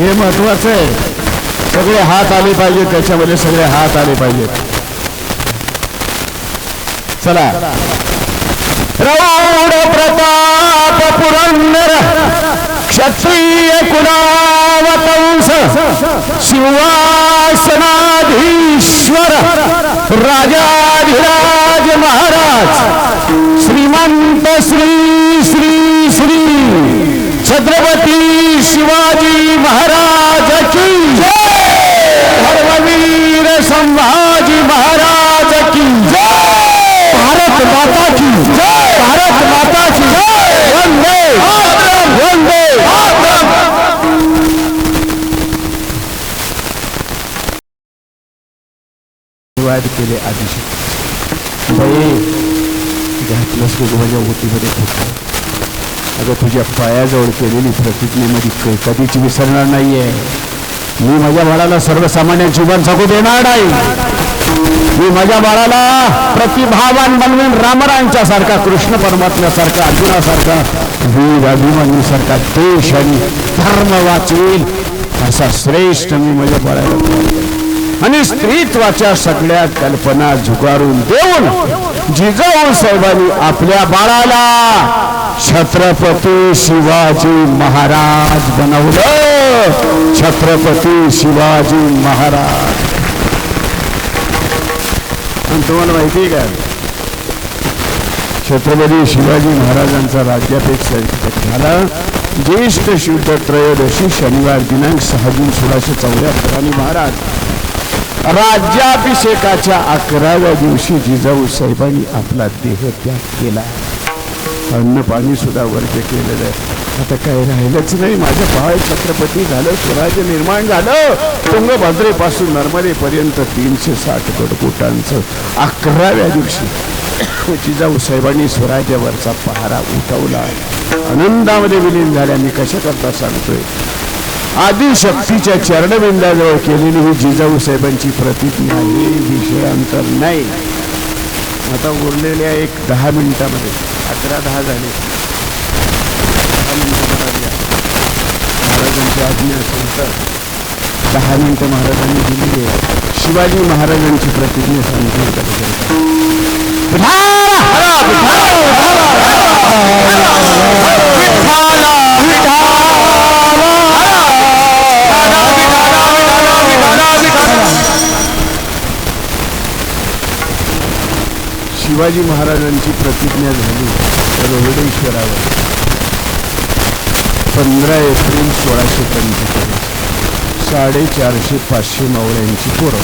हे महत्वाचं आहे. सगळे हात आले पाहिजे त्याच्यामध्ये सगळे हात आले पाहिजेत. चला. रौड प्रताप पुरंदर क्षत्रिय कुणावतंस? शिवासनाधीश्वर राजाधिराज महाराज श्रीमंत श्री श्री श्री. छत्रपती शिवाजी महाराज की धर्मवीर संभाजी महाराज की भारत माता की भारत माता की वंदे वंदे वाद केले आदिशक्ती बाई घातलंस की माझ्या ओटीमध्ये फुटलं अगं तुझ्या पायाजवळ केलेली प्रतिज्ञे मध्ये कधीच विसरणार नाहीये. मी माझ्या बाळाला सर्वसामान्य जीवन जगू देणार नाही. मी माझ्या बाळाला प्रतिभावान बनवेन रामरायांच्या सारखा कृष्ण परमात्म्यासारखा अर्जुनासारखा वीर अभिमन्यूसारखा देश आणि धर्म वाचवेल असा श्रेष्ठ मी माझ्या बाळाला आणि स्त्रीत्वाच्या सगळ्या कल्पना झुगारून देऊन जिजाऊ साहेबांनी आपल्या बाळाला छत्रपती शिवाजी महाराज बनवलं. छत्रपती शिवाजी महाराज. आणि तुम्हाला माहिती आहे का? छत्रपती शिवाजी महाराजांचा राज्यापेक्षा झाला. ज्येष्ठ शुद्ध त्रयोदशी शनिवार दिनांक सहा जून सोळाशे चौऱ्याहत्तर आणि महाराज राज्याभिषेकाच्या अकराव्या दिवशी जिजाऊ साहेबांनी आपला देह त्याग केला. अन्न पाणी सुद्धा वर्ग केलेलं आहे. आता काही राहिलंच नाही. माझं भाव छत्रपती झालं स्वराज्य निर्माण झालं. तुंगभद्रेपासून नर्मदेपर्यंत तीनशे साठ गडकोटांचं अकराव्या दिवशी जिजाऊ साहेबांनी स्वराज्यावरचा पहारा उठवला. आनंदामध्ये विलीन झाल्या. मी कशा करता सांगतोय? आदिशक्तीच्या चरणबिंदाजवळ केलेली ही जिजाऊ साहेबांची प्रतिज्ञा ही विषयांतर नाही. आता उरलेल्या एक दहा मिनिटामध्ये अकरा दहा झाले. दहा मिनिटं द्या महाराजांची आज्ञा असेल तर दहा मिनिटं महाराजांनी दिली आहे. शिवाजी महाराजांची प्रतिज्ञा सांगितली शिवाजी महाराजांची प्रतिज्ञा झाली रोहिडेश्वरावर. पंधरा एप्रिल सोळाशे पंचेचाळीस. साडेचारशे पाचशे नवऱ्यांची पोरं.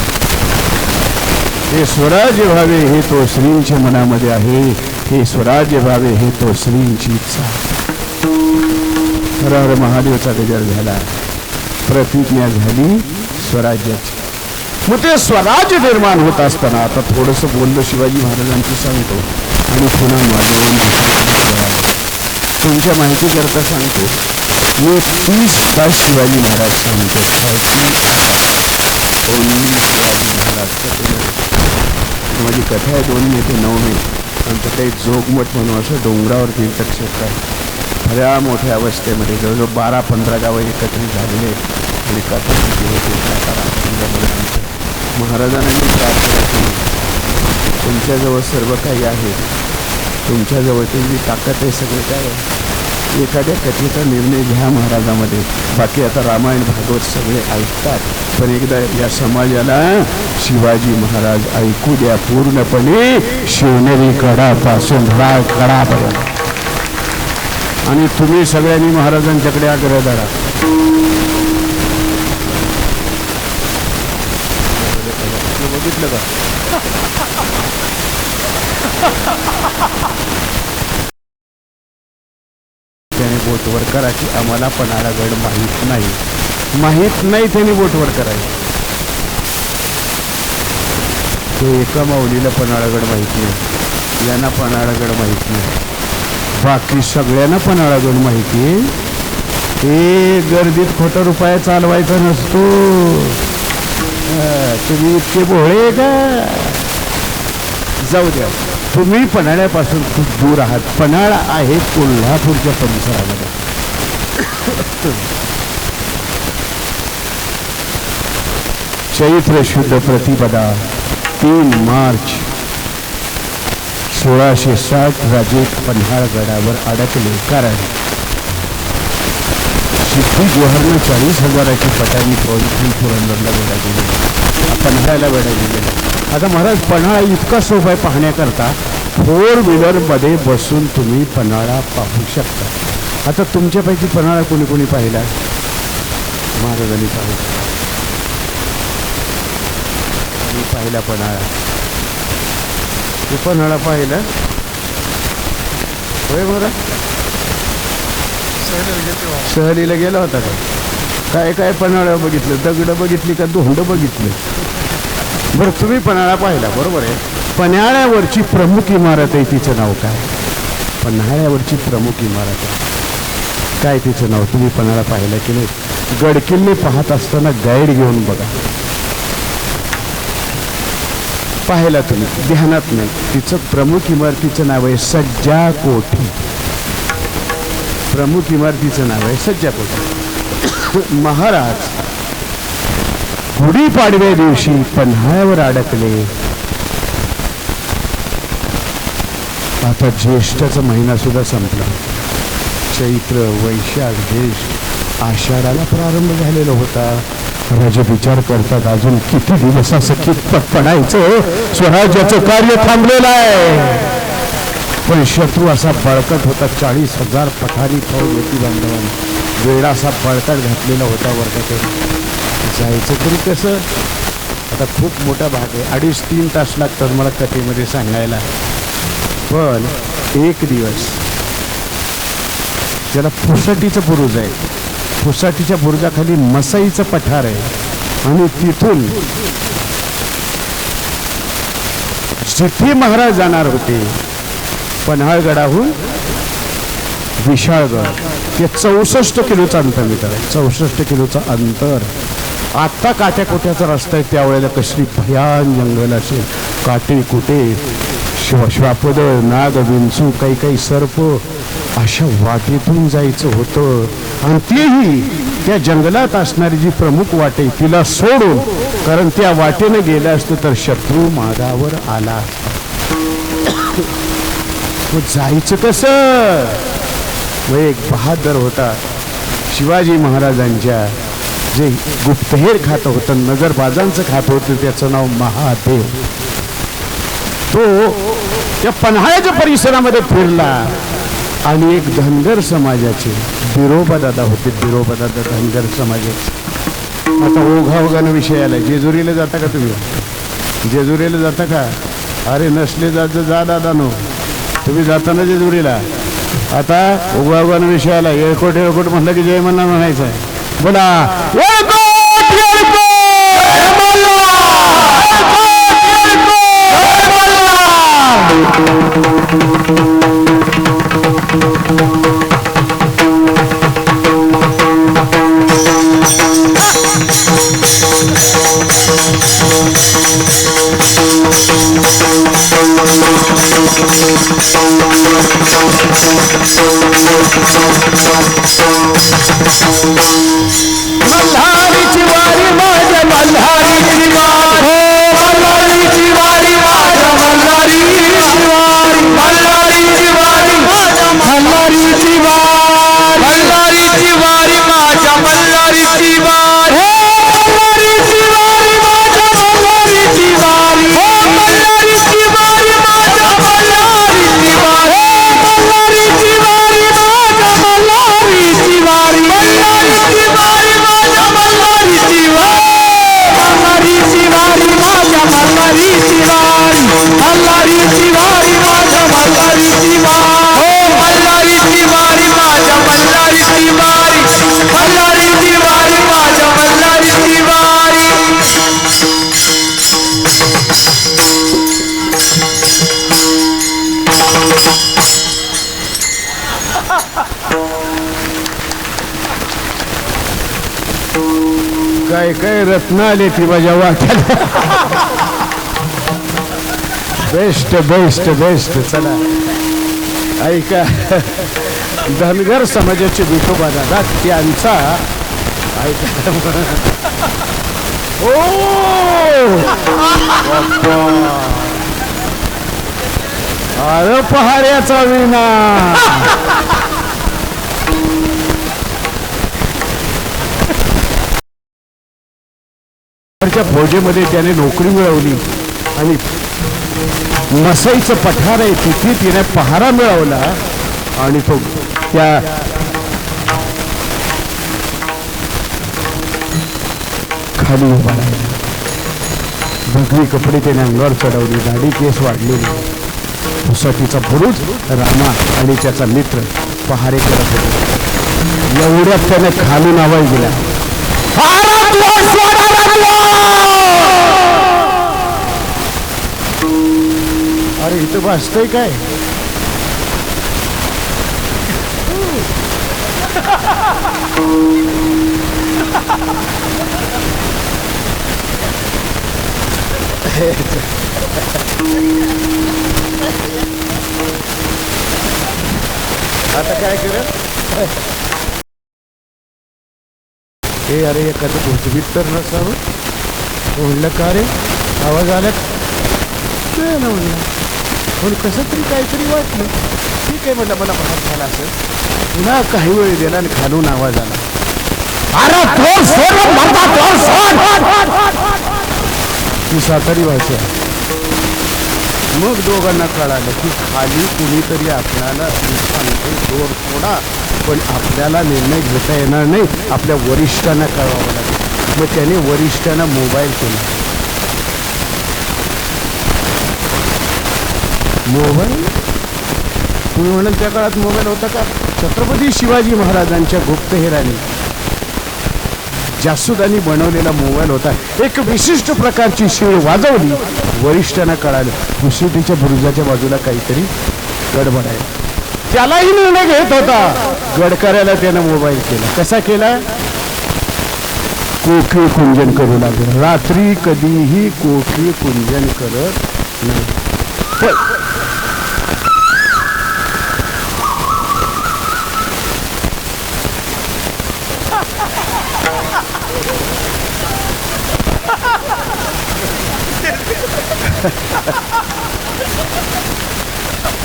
हे स्वराज्य व्हावे हे तो श्रींच्या मनामध्ये आहे. हे स्वराज्य व्हावे हे तो श्रींची इच्छा. हर हर महादेवचा गजर झाला. प्रतिज्ञा झाली स्वराज्याची. मग ते स्वराज्य निर्माण होत असताना आता थोडंसं बोललो शिवाजी महाराजांची सांगतो. आणि पुन्हा माझ्यावरून तुमच्या माहिती करता सांगतो. मी तीस तास शिवाजी महाराज सांगतो. ओन्ली शिवाजी महाराज माझी कथा आहे दोन मे ते नऊ मे नंतर काही जोगमठ म्हणून असं डोंगरावर तीर्थक्षेत्र आहे. खऱ्या मोठ्या अवस्थेमध्ये जवळजवळ बारा पंधरा गावं एकत्रित झालेले आहेत. आणि कथा म्हणजे होती महाराजांनी प्रार्थना केली तुमच्याजवळ सर्व काही आहे. तुमच्याजवळ जी ताकद आहे सगळं काय आहे? एखाद्या कथेचा निर्णय घ्या महाराजामध्ये. बाकी आता रामायण भागवत सगळे ऐकतात. पण एकदा या समाजाला शिवाजी महाराज ऐकू द्या पूर्णपणे. शिवनेरी कडापासून राळ कडापर्यंत आणि तुम्ही सगळ्यांनी महाराजांच्याकडे आग्रह धरा. बघितलं का? त्याने बोटवर करायची की आम्हाला पन्हाळागड माहीत नाही. माहीत नाही त्याने बोटवर करायची. तो एका माऊलीला पन्हाळागड माहीत नाही. यांना पन्हाळागड माहीत नाही. बाकी सगळ्यांना पन्हाळागड माहिती आहे. हे गर्दीत खोटा रुपया चालवायचा नसतो. तुम्ही इतके भोळे का? जाऊ द्या. तुम्ही पन्हाळ्यापासून खूप दूर आहात. पन्हाळा आहे कोल्हापूरच्या परिसरामध्ये. चैत्र शुद्ध प्रतिपदा तीन मार्च सोळाशे साठ राजे पन्हाळगडावर अडकले. कारण सिद्धी जोहरनं चाळीस हजाराची पटाणी फौज पुरंदरला वेढा गेलेली पन्हाळ्याला वेढा गेलेला आता महाराज पन्हाळा इतका सोपा आहे पाहण्याकरता. फोर व्हीलरमध्ये बसून तुम्ही पन्हाळा पाहू शकता. आता तुमच्यापैकी पन्हाळा कोणी कोणी पाहिला? महाराजांनी पाहिला मी पाहिला पन्हाळा. तू पन्हाळा पाहिला? होय महाराज? सहलीला गेला होता का? काय काय पन्हाळा बघितलं? दगड बघितली का धोंड बघितली? बरं तुम्ही पन्हाळा पाहिला बरोबर आहे. पन्हाळ्यावरची प्रमुख इमारत आहे तिचं नाव काय? पन्हाळ्यावरची प्रमुख इमारत आहे. काय तिचं नाव? तुम्ही पन्हाळा पाहिला की नाही? गडकिल्ले पाहत असताना गाईड घेऊन बघा. पाहिला तुम्ही ध्यानात नाही. तिचं प्रमुख इमारतीचं नाव आहे सज्जा कोठी. प्रमुख इमारतीचं नाव आहे सज्जा महाराज गुढीपाडव्या दिवशी पन्हाळ्यावर अडकले. आता ज्येष्ठाचा महिना सुद्धा संपला. चैत्र वैशाख ज्येष्ठ आषाढाला प्रारंभ झालेला होता. राजे विचार करतात अजून किती दिवस असं कितपत पडायचं? स्वराज्याचं कार्य थांबलेलं आहे. पण शत्रू असा बळकट होता. चाळीस हजार पठारी फौज होती बांधवांनी. वेळा असा बळकट घातलेला होता वर्गाकडे जायचं तरी कसं? आता खूप मोठा भाग आहे. अडीच तीन तास लागतात मला कथेमध्ये सांगायला. पण एक दिवस ज्याला फुसाटीचं बुरुज आहे. फुसाटीच्या बुरुजाखाली मसाईचं पठार आहे. आणि तिथून जिथे महाराज जाणार होते पन्हाळगडाहून विशाळगड. ते चौसष्ट किलोचं अंतर मित्र आहे. चौसष्ट किलोचं अंतर. आत्ता काट्याकोट्याचा रस्ता आहे. त्यावेळेला कसली भयान जंगल असेल. काटे कुटे श्व श्वापद नाग विंचू काही काही सर्प अशा वाटेतून जायचं होतं. आणि तेही त्या जंगलात असणारी जी प्रमुख वाटे तिला सोडून कारण त्या वाटेनं गेलं असतं तर शत्रू मागावर आला असता. मग जायचं कसं? मग एक बहादर होता शिवाजी महाराजांच्या जे गुप्तहेर खातं होतं नगरबाजांचं खातं होतं त्याचं नाव महादेव. तो त्या पन्हाळ्याच्या परिसरामध्ये फिरला आणि एक धनगर समाजाचे बिरोबा दादा होते बिरोबा दादा धनगर समाजाचे. आता ओघा ओघानं विषय आला जेजुरीला जाता का तुम्ही? जेजुरीला जाता का? अरे नसले जात जा दादा नो तुम्ही जाताना जेजुरीला आता उभा उभानं विषय आला येळकोट येळकोट म्हटलं की जय म्हणणार म्हणायचं आहे. बोला. Thank you. रत्न आले ती माझ्या वाट्याला बेस्ट बेस्ट बेस्ट चला ऐका धनगर समाजाचे विठोबा दादा त्यांचा ऐका ओ अरे पहाड्याचा विना च्या फौजेमध्ये त्याने नोकरी मिळवली. आणि मसईचं पठार आहे तिथे तिने पहारा मिळवला. आणि तो त्या खाली उभा राहिला. भगवी कपडे त्याने अंगावर चढवली दाढी केस वाढलेली. उसाटीचा पुरुष रामा आणि त्याचा मित्र पहारे करत होते. एवढ्यात त्याने खालून आवाज दिला अरे इथं भासतोय काय? आता काय कर हे अरे एखादं भुजबीत तर नसावं? म्हणलं का रे? आवाज आला ते ना म्हणलं. पण कसं तरी काहीतरी वाटलं. ठीक आहे म्हणलं मला भाग झाला असेल. पुन्हा काही वेळ गेला आणि खालून आवाज आला. ती सातारी भाषा. मग दोघांना कळालं की खाली कुणीतरी आपल्याला सांगते जोर सोडा. पण आपल्याला निर्णय घेता येणार नाही आपल्या वरिष्ठांना कळवावं लागेल. मग त्याने वरिष्ठांना मोबाईल केला. मोबाईल तुम्ही म्हणाल त्या काळात मोबाईल होता का? छत्रपती शिवाजी महाराजांच्या गुप्तहेराने जासुदानी बनवलेला मोबाईल होता. एक विशिष्ट प्रकारची शिळ वाजवली. वरिष्ठांना कळालं. मुसुटीच्या बुरुजाच्या बाजूला काहीतरी गडबड आहे. त्यालाही निर्णय घेत होता. गडकऱ्याला त्यानं मोबाईल केला. कसा केला? कोकी कुंजन करू लागलं? रात्री कधीही कोकी कुंजन करत नाही.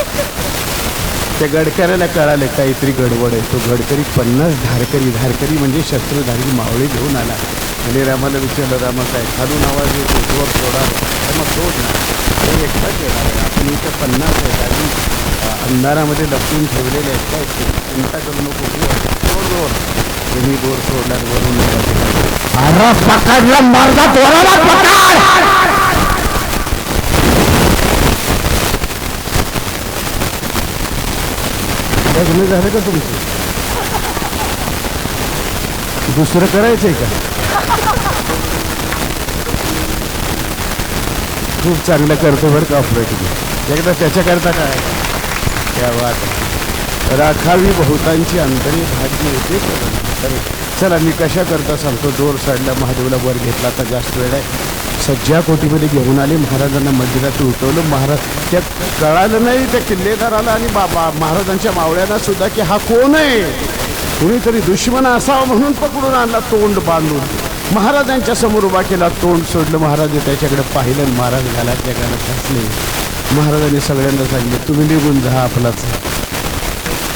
त्या गडकऱ्याला कळालं काहीतरी गडबड आहे. तो गडकरी पन्नास धारकरी धारकरी म्हणजे शस्त्रधारी मावळे घेऊन आला. आणि रामाला विचारलं रामा काय खालून आवाज येतो जोर सोडा मग सोड ना. हे एकटाच येणार आहे आपण इथं पन्नास आहेत आणि अंधारामध्ये लपवून ठेवलेले आहेत काय? चिंता करू नको जोर जोर तुम्ही जोर सोडला वरून पकडला मारला तोराला पकड! लग्न झालं का तुमचं? दुसरं करायचंय का? खूप चांगलं करतो बरं का ऑपरेटिंग एकदा त्याच्याकरता काय? त्या वाट राखावी बहुतांची अंतरी भाजी येते तर चला मी कशा करता सांगतो? दोर साडला महादेवला वर घेतला आता जास्त वेळ आहे. सज्जा कोटीमध्ये घेऊन आले महाराजांना मंदिरात उठवलं महाराज त्या कळालं नाही त्या किल्लेदाराला आणि बाबा महाराजांच्या मावळ्यांना सुद्धा की हा कोण आहे? कुणीतरी दुश्मन असावा म्हणून पकडून आणला तोंड बांधून. महाराजांच्या समोर उभा केला तोंड सोडलं. महाराज त्याच्याकडे पाहिलं महाराज महाराज घालातल्या गाण्यात हसले महाराजांनी सगळ्यांना सांगितले तुम्ही निघून जा आपलाच.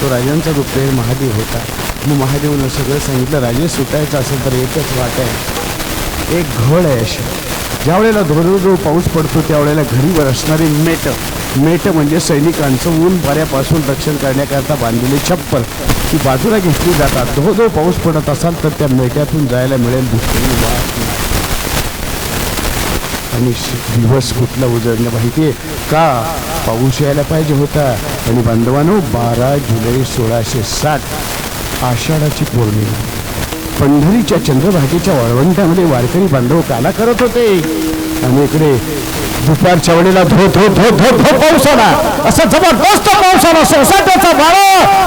तो राजांचा गुप्तहेर महादेव होता. मग महादेवनं सगळं सांगितलं राजे सुटायचं असेल तर एकच वाट आहे. एक घड आहे अशी. ज्यावेळेला धोधो पाऊस पडतो त्यावेळेला घरीवर असणारे मेट मेट म्हणजे सैनिकांचं ऊन वाऱ्यापासून रक्षण करण्याकरता बांधलेली छप्पर. ती बाजूला घेतली जातात. धो धो पाऊस पडत असाल तर त्या मेट्यातून जायला मिळेल दुसरी वाट आणि दिवस कुठला उजळणं माहितीये का? पाऊस यायला पाहिजे होता. आणि बांधवानो बारा जुलै सोळाशे साठ आषाढाची पौर्णिमा. पंढरीच्या चंद्रभागेच्या वाळवंटामध्ये वारकरी बांधव काला करत होते. आणि इकडे दुपारच्या वेळेला धो धो धो धो धो पाऊस आला असा जबरदस्त पाऊस आला सोसाट्याचा वारा.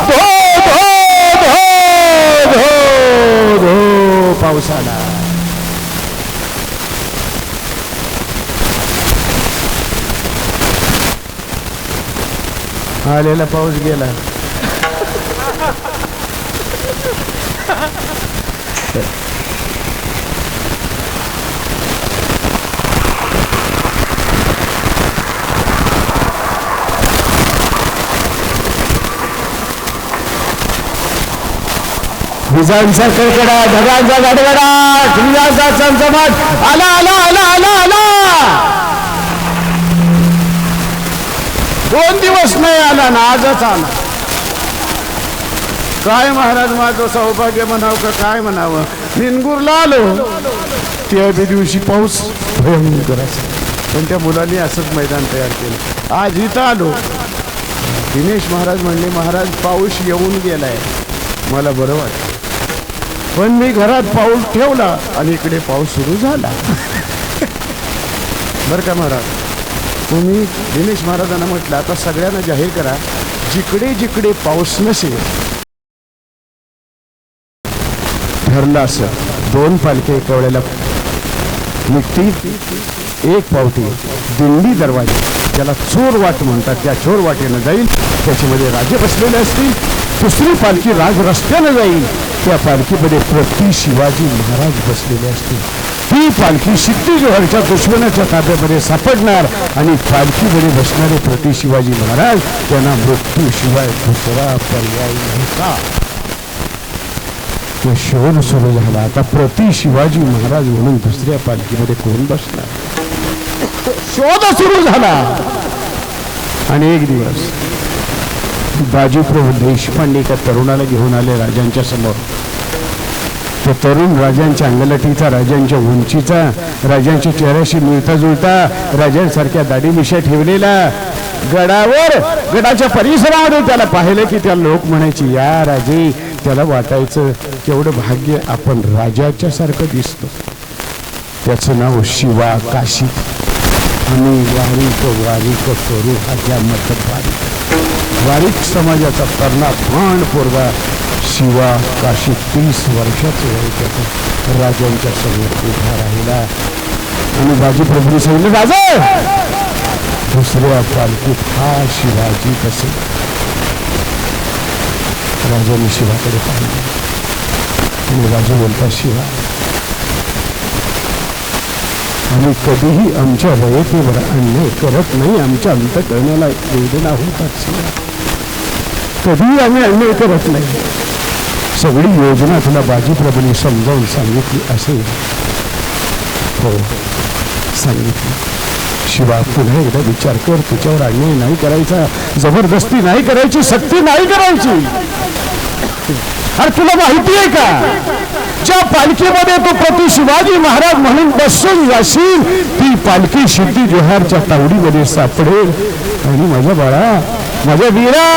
धो धो धो धो धो पाऊस आला आलेला पाऊस गेला. विजांचा कडकडा ढगांचा गडगडा श्रीजांचा चमचमाट आला आला आला आला आला. दोन दिवस नाही आला ना आजच आला. काय महाराज माझं सौभाग्य म्हणावं का काय म्हणावं? निनगुरला आलो त्या दिवशी पाऊस भयंकर असा पण त्या मुलांनी असंच मैदान तयार केलं. आज इथं आलो. दिनेश महाराज म्हणले महाराज पाऊस येऊन गेलाय. मला बरं वाटतं पण मी घरात पाऊस ठेवला आणि इकडे पाऊस सुरू झाला. बरं का महाराज? तुम्ही दिनेश महाराजांना म्हटलं आता सगळ्यांना जाहीर करा जिकडे जिकडे पाऊस नसेल. ठरलं असं. दोन पालखे एका वेळेला निघतील. एक पावटी दिंडी दरवाजा ज्याला चोर वाट म्हणतात त्या चोर वाटेनं जाईल. त्याच्यामध्ये राजे बसलेले असतील. दुसरी पालखी राज रस्त्यानं जाईल. त्या पालखीमध्ये प्रति शिवाजी महाराज बसलेले असतील. ती पालखी सिद्धी जोहरच्या दुश्मनाच्या ताब्यामध्ये सापडणार आणि पालखीमध्ये बसणारे प्रति शिवाजी महाराज त्यांना मृत्यूशिवाय दुसरा पर्याय नव्हता. तो शोध सुरू झाला. आता प्रति शिवाजी महाराज म्हणून दुसऱ्या पालखीमध्ये कोण बसणार? शोध सुरू झाला. आणि एक दिवस बाजीप्रभू देशपांडे एका तरुणाला घेऊन आले राजांच्या समोर. तो तरुण राजांच्या अंगलटीचा राजांच्या उंचीचा राजांच्या चेहऱ्याशी मिळता जुळता राजांसारख्या दाढी ठेवलेला गडावर गडाच्या परिसरामध्ये त्याला पाहिलं की त्या लोक म्हणायची या राजे त्याला वाटायचं केवढं भाग्य आपण राजाच्या सारखं दिसतो. त्याचं नाव शिवा काशी. आम्ही वारी वारीक करू हा त्या वारीक वारीक समाजाचा तरणा फांड पोरगा शिवा काशी तीस वर्षाचे वय त्याचं राजांच्या समोर उभा राहिला. आणि बाजीप्रभूने सांगितलं राजा! दुसऱ्या पालखीत हा शिवाजी कसे राजाने शिवाकडे पाहिलं. आणि राजा बोलता शिवा आम्ही कधीही आमच्या रयतेवर अन्याय करत नाही. आमच्या अंतकरणाला वेदना होतात शिवा. कधी आम्ही अन्याय करत नाही सगळी योजना तुला बाजीप्रभूने समजावून सांगितली असेल. हो सांगितली. शिवा पुन्हा एकदा विचार कर तुझ्यावर अन्याय नाही करायचा जबरदस्ती नाही करायची सक्ती नाही करायची. अरे तुला माहिती आहे का? ज्या पालखीमध्ये तू प्रति शिवाजी महाराज म्हणून बसून जाशील ती पालखी सिद्धी जोहारच्या तावडीमध्ये सापडेल. आणि माझ्या बाळा माझ्या वीरा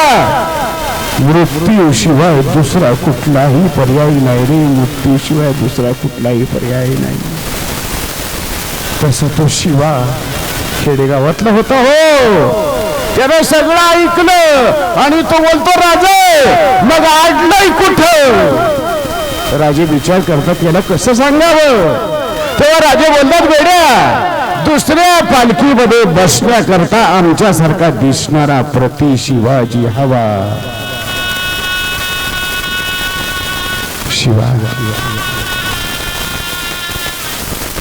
मृत्यूशिवाय दुसरा कुठलाही पर्याय नाही रे. मृत्यूशिवाय दुसरा कुठलाही पर्याय नाही. तसं तो शिवा खेडेगावातला होता हो. त्यानं सगळं ऐकलं आणि तो बोलतो राजे मग आडलंय कुठं? राजे विचार करतात याला कसं सांगावं? तेव्हा राजे बोलतात बेड्या दुसऱ्या पालखीमध्ये बसण्याकरता आमच्यासारखा दिसणारा प्रति शिवाजी हवा. शिवाजी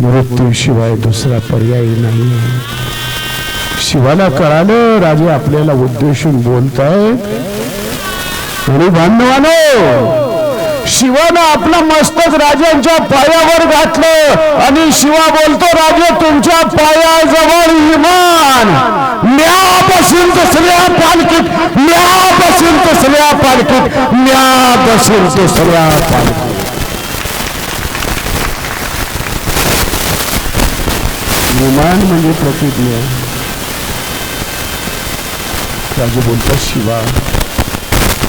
मृत्यूशिवाय दुसरा पर्याय नाही शिवाला कळालं राजे आपल्याला उद्देशून बोलतायत. आणि बांधवानो शिवानं आपला मस्तक राजांच्या पायावर घातलं. आणि शिवा बोलतो राजे तुमच्या पायाजवळ इमान दुसऱ्या पालखीत म्या बसून दुसऱ्या पालखीत म्या बसून दुसऱ्या पालखीत. विमान म्हणजे प्रतिज्ञा राजू बोलतात शिवा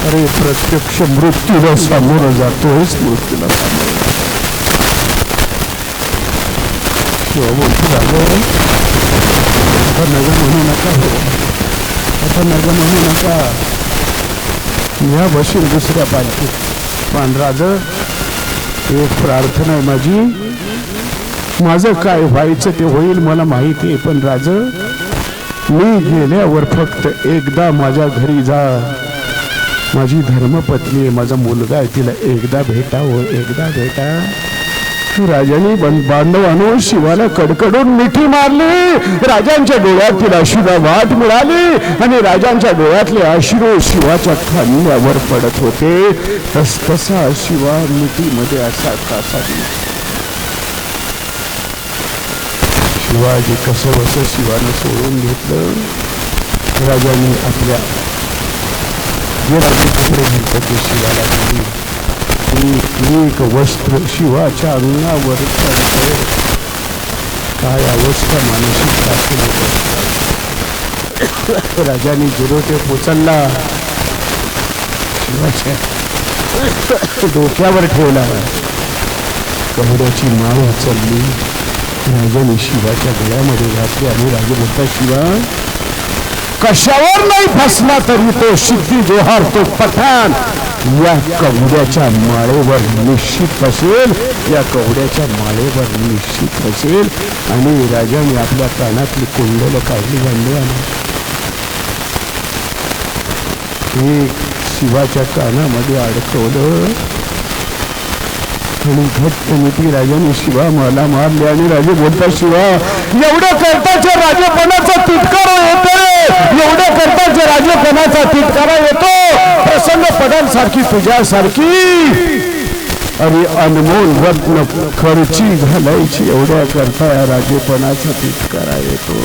अरे प्रत्यक्ष मृत्यूला सामोरं जातोयच मृत्यूला सामोरं. शिवा बोलतो राजा आता म्हणू नका हो. आता नगर म्हणू नका या बशील दुसऱ्या पालखीत. पण राज एक प्रार्थना आहे माझी. माझं काय व्हायचं ते होईल मला माहिती आहे पण राज मी गेल्यावर फक्त एकदा माझ्या घरी जा. माझी धर्मपत्नी आहे माझा मुलगा आहे तिला एकदा भेटावं एकदा भेटा. राजाने बांधवानो शिवाला कडकडून मिठी मारली. राजांच्या डोळ्यातील अश्रूला वाट मिळाली आणि राजांच्या डोळ्यातले अश्रू शिवाच्या खांद्यावर पडत होते. तस तसा शिवा मिठीमध्ये असा कासा शिवाजी कसं बसं शिवानं सोडून घेतलं. राजाने आपल्या जे राजे कपडे घालतात ते शिवाला दिली. एक वस्त्र शिवाच्या अंगावर काय अवस्था मानसिक शासन राजाने जिरोटे पोचलला शिवाच्या डोक्यावर ठेवला कवड्याची माळ उचलली राजाने शिवाच्या गळ्यामध्ये घातली आणि राजे म्हणता शिवा कशावर नाही फसला तरी तो सिद्धी जोहार तो पठाण. या कवड्याच्या माळेवर निश्चित असेल या कवड्याच्या माळेवर निश्चित असेल आणि राजाने आपल्या कानातली कुंडलं काढली बांधली आणि एक शिवाच्या कानामध्ये अडकवलं. आणि घट्ट मिठी राजाने शिवा मला मारले. आणि राजे बोलता शिवा एवढ्या करताच्या राजेपणाचा तिटकारा येतो एवढ्या करताच्या राजेपणाचा तिटकारा येतो प्रसन्न पदांसारखी तुझ्यासारखी अरे अनमोल रत्न खर्ची घालायची एवढ्या करता या राजेपणाचा तिटकारा येतो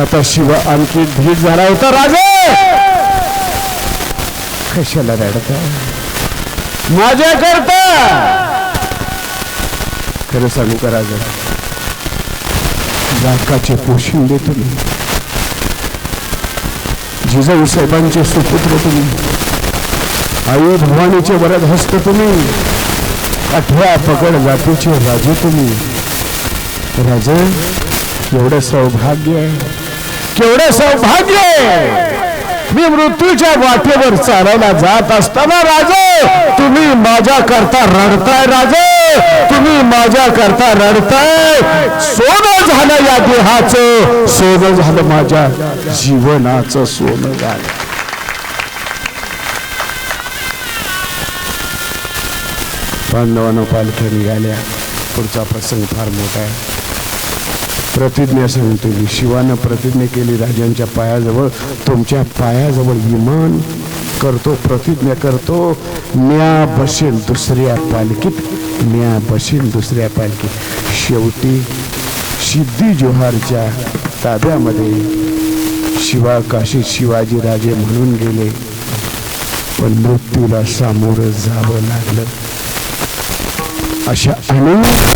आता शिवा आणखी धीर झाला होता राजे. कशाला रडता माझ्या करता. खरं सांगू करा जरा पोषण पोशिंदे तुम्ही. जिजाऊ साहेबांचे सुपुत्र तुम्ही. आई भवानीचे वरद हस्त तुम्ही. आठव्या पकड जातीचे राजे तुम्ही. राजे केवढं सौभाग्य आहे. केवढं सौभाग्य आहे. मी मृत्यूच्या वाटेवर चालवला जात असताना राजे तुम्ही माझ्या करता रडताय राजे. तुम्ही माझ्या करता रडताय. सोनं झालं या देहाचं सोनं झालं माझ्या जीवनाचं सोनं झालं. बांधवानं पालख्या निघाल्या. पुढचा प्रसंग फार मोठा आहे. प्रतिज्ञा सांगतो मी. शिवानं प्रतिज्ञा केली राजांच्या पायाजवळ तुमच्या पायाजवळ विमान करतो प्रतिज्ञा करतो. म्या बसेल दुसऱ्या पालखीत म्या बसेल दुसऱ्या पालखीत. शेवटी सिद्धी जोहारच्या ताब्यामध्ये शिवा काशी शिवाजी राजे म्हणून गेले. पण मृत्यूला सामोरं जावं लागलं. अशा अनेक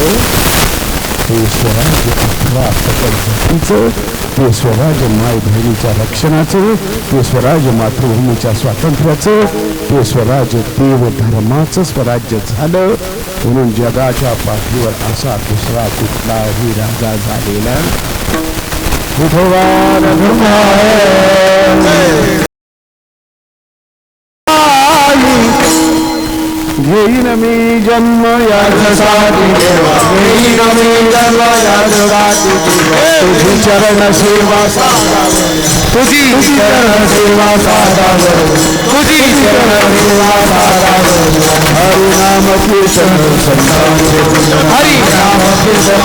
हे स्वराज्य अठरा ते स्वराज्य माय बहिणीच्या रक्षणाचं ते स्वराज्य मातृभूमीच्या स्वातंत्र्याचं ते स्वराज्य देव धर्माचं स्वराज्य झालं म्हणून जगाच्या पाठीवर असा दुसरा कुठलाही राजा झालेला विठोबा घेईन मी जन्म यासाठी घेईन मी जन्म यासाठी तुझी चरण सेवा तुझी चरण सेवा साधार तुझी चरण सेवा साधार हरि नाम कीर्तन हरि नाम कीर्तन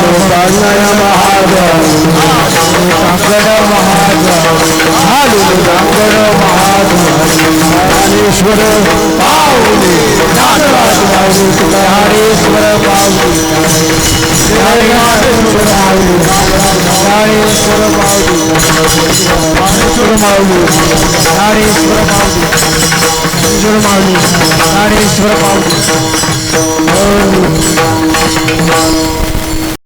लोकांगण महादेव. महादेव काकड महादेव ज्ञानेश्वर पावले ज्ञानराज पावले तुकारेश्वर पावले ज्ञानेश्वर पावले ज्ञानेश्वर पावले ज्ञानेश्वर माऊली ज्ञानेश्वर पावले ज्ञानेश्वर माऊली ज्ञानेश्वर पावले